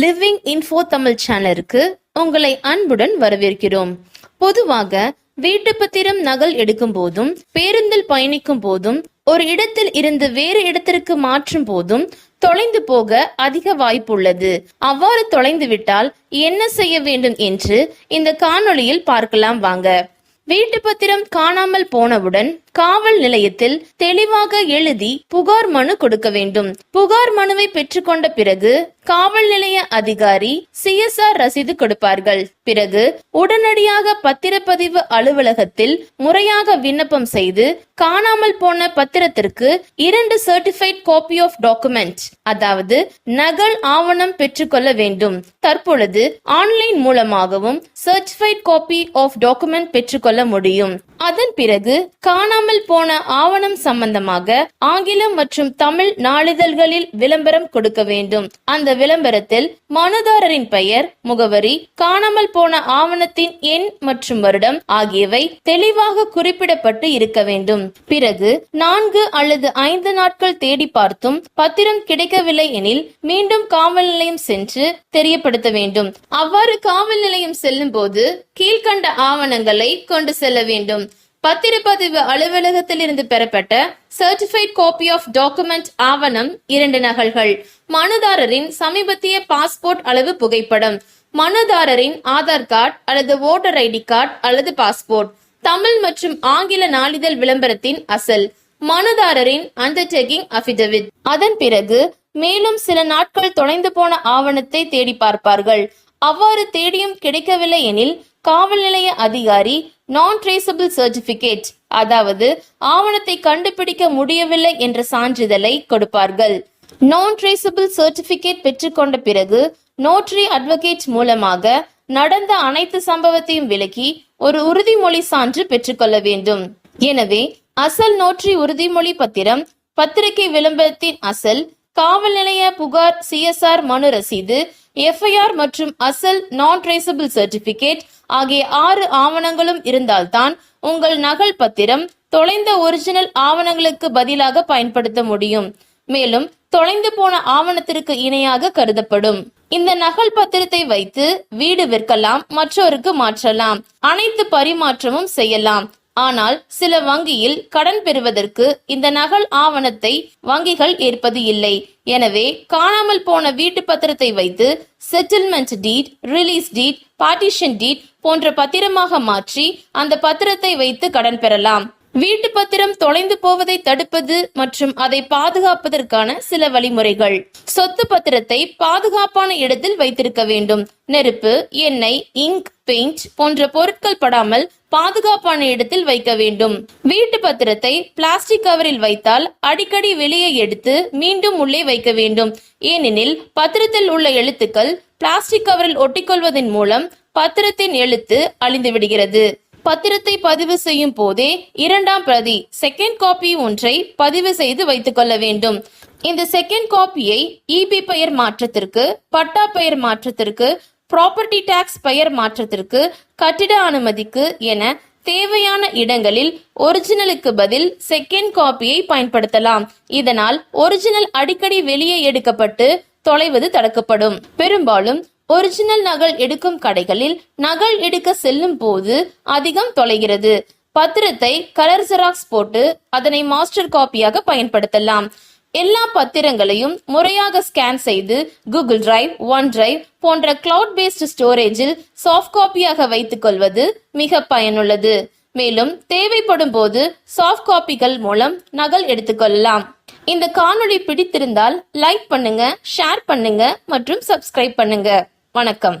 Living info Tamil சேனலுக்கு உங்களை அன்புடன் வரவேற்கிறோம். பொதுவாக வீட்டு பத்திரம் நகல் எடுக்கும் போதும் பேருந்தில் பயணிக்கும் போதும் ஒரு இடத்தில் இருந்து வேறு இடத்திற்கு மாற்றும் போதும் தொலைந்து போக அதிக வாய்ப்புள்ளது. அவ்வாறு தொலைந்து விட்டால் என்ன செய்ய வேண்டும் என்று இந்த காணொளியில் பார்க்கலாம் வாங்க. வீட்டு பத்திரம் காணாமல் போனவுடன் காவல் நிலையத்தில் தெளிவாக எழுதி புகார் மனு கொடுக்க வேண்டும். புகார் மனுவை பெற்றுக்கொண்ட பிறகு காவல் நிலைய அதிகாரி சிஎஸ்ஆர் ரசீது கொடுப்பார்கள். பிறகு உடனடியாக பத்திரப்பதிவு அலுவலகத்தில் முறையாக விண்ணப்பம் செய்து காணாமல் போன பத்திரத்திற்கு இரண்டு சர்டிஃபைட் காப்பி ஆஃப் டாக்குமெண்ட் அதாவது நகல் ஆவணம் பெற்றுக்கொள்ள வேண்டும். தற்பொழுது ஆன்லைன் மூலமாகவும் சர்டிஃபைட் காப்பி ஆஃப் டாக்குமெண்ட் பெற்றுக்கொள்ள முடியும். அதன் பிறகு காணாமல் போன ஆவணம் சம்பந்தமாக ஆங்கிலம் மற்றும் தமிழ் நாளிதழ்களில் விளம்பரம் கொடுக்க வேண்டும். அந்த விளம்பரத்தில் மனுதாரரின் பெயர் முகவரி காணாமல் போன ஆவணத்தின் எண் மற்றும் வருடம் ஆகியவை தெளிவாக குறிப்பிடப்பட்டு இருக்க வேண்டும். பிறகு நான்கு அல்லது ஐந்து நாட்கள் தேடி பார்த்தும் பத்திரம் கிடைக்கவில்லை எனில் மீண்டும் காவல் நிலையம் சென்று தெரியப்படுத்த வேண்டும். அவ்வாறு காவல் நிலையம் செல்லும் போது கீழ்கண்ட ஆவணங்களை கொண்டு செல்ல வேண்டும். பத்திரப்பதிவு அலுவலகத்தில் இருந்து பெறப்பட்ட சர்டிஃபைட் காப்பி ஆஃப் டாக்குமெண்ட் ஆவணம் இரண்டு நகல்கள். மனுதாரரின் சமீபத்திய பாஸ்போர்ட் அளவு புகைப்படம். மனுதாரரின் ஆதார் கார்டு அல்லது ஓட்டர் ஐடி கார்டு அல்லது பாஸ்போர்ட். தமிழ் மற்றும் ஆங்கில நாளிதழ் விளம்பரத்தின் அசல். மனுதாரரின் அண்டர்டேக்கிங் அபிடவிட் அதன் பிறகு மேலும் சில நாட்கள் தொலைந்து போன ஆவணத்தை தேடி பார்ப்பார்கள். அவ்வாறு தேடியும் கிடைக்கவில்லை எனில் காவல் நிலைய அதிகாரி நான் ட்ரேசபிள் சர்டிபிகேட் அதாவது ஆவணத்தை கண்டுபிடிக்க முடியவில்லை என்ற சான்றிதழை கொடுப்பார்கள். நான் ட்ரேசபிள் சர்டிபிகேட் பெற்றுக்கொண்ட பிறகு நோட்ரி அட்வொகேட் மூலமாக நடந்த அனைத்து சம்பவத்தையும் விலக்கி ஒரு உறுதிமொழி சான்று பெற்றுக்கொள்ள வேண்டும். எனவே அசல் நோட்ரி உறுதிமொழி பத்திரம் பத்திரிகை விளம்பரத்தின் அசல் காவல் நிலைய புகார் சிஎஸ்ஆர் மனு ரசீது எஃப்ஐஆர் மற்றும் அசல் நான் ட்ரேசபிள் சர்டிபிகேட் ஆகிய ஆறு ஆவணங்களும் இருந்தால்தான் உங்கள் நகல் பத்திரம் தொலைந்த ஒரிஜினல் ஆவணங்களுக்கு பதிலாக பயன்படுத்த முடியும். மேலும் தொலைந்து போன ஆவணத்திற்கு இணையாக கருதப்படும். இந்த நகல் பத்திரத்தை வைத்து வீடு விற்கலாம் மற்றோருக்கு மாற்றலாம். அனைத்து பரிமாற்றமும் செய்யலாம். ஆனால் சில வங்கியில் கடன் பெறுவதற்கு இந்த நகல் ஆவணத்தை வங்கிகள் ஏற்பது இல்லை. எனவே காணாமல் போன வீட்டு பத்திரத்தை வைத்து settlement deed release deed partition deed போன்ற பத்திரமாக மாற்றி அந்த பத்திரத்தை வைத்து கடன் பெறலாம். வீட்டு பத்திரம் தொலைந்து போவதை தடுப்பது மற்றும் அதை பாதுகாப்பதற்கான சில வழிமுறைகள். சொத்து பத்திரத்தை பாதுகாப்பான இடத்தில் வைத்திருக்க வேண்டும். நெருப்பு எண்ணெய் இங்க் பெயிண்ட் போன்ற பொருட்கள் படாமல் பாதுகாப்பான இடத்தில் வைக்க வேண்டும். வீட்டு பத்திரத்தை பிளாஸ்டிக் கவரில் வைத்தால் அடிக்கடி வெளியே எடுத்து மீண்டும் உள்ளே வைக்க வேண்டும். ஏனெனில் பத்திரத்தில் உள்ள எழுத்துக்கள் பிளாஸ்டிக் கவரில் ஒட்டிக்கொள்வதன் மூலம் பத்திரத்தின் எழுத்து அழிந்து விடுகிறது பத்திரத்தை பதிவு செய்யும் போதே இரண்டாம் பிரதி செகண்ட் காப்பி ஒன்றை பதிவு செய்து வைத்துக் கொள்ள வேண்டும். இந்த செகண்ட் காப்பியை இபி பெயர் மாற்றத்திற்கு பட்டா பெயர் மாற்றத்திற்கு ப்ராப்பர்ட்டி டாக்ஸ் பெயர் மாற்றத்திற்கு கட்டிட அனுமதிக்கு என தேவையான இடங்களில் ஒரிஜினலுக்கு பதில் செகண்ட் காப்பியை பயன்படுத்தலாம். இதனால் ஒரிஜினல் அடிக்கடி வெளியே எடுக்கப்பட்டு தொலைவது தடுக்கப்படும். பெரும்பாலும் ஒரிஜினல் நகல் எடுக்கும் கடைகளில் நகல் எடுக்க செல்லும் போது அதிகம் தொலைகிறது. பத்திரத்தை கலர் ஜெராக்ஸ் போட்டு அதனை மாஸ்டர் காப்பியாக பயன்படுத்தலாம். எல்லா பத்திரங்களையும் முறையாக ஸ்கேன் செய்து கூகுள் டிரைவ் ஒன் டிரைவ் போன்ற கிளவுட் பேஸ்ட் ஸ்டோரேஜில் சாஃப்ட் காப்பியாக வைத்துக் கொள்வது மிக பயனுள்ளது. மேலும் தேவைப்படும் போது சாஃப்ட் காப்பிகள் மூலம் நகல் எடுத்துக்கொள்ளலாம் இந்த காணொளி பிடித்திருந்தால் லைக் பண்ணுங்க ஷேர் பண்ணுங்க மற்றும் சப்ஸ்கிரைப் பண்ணுங்க. வணக்கம்.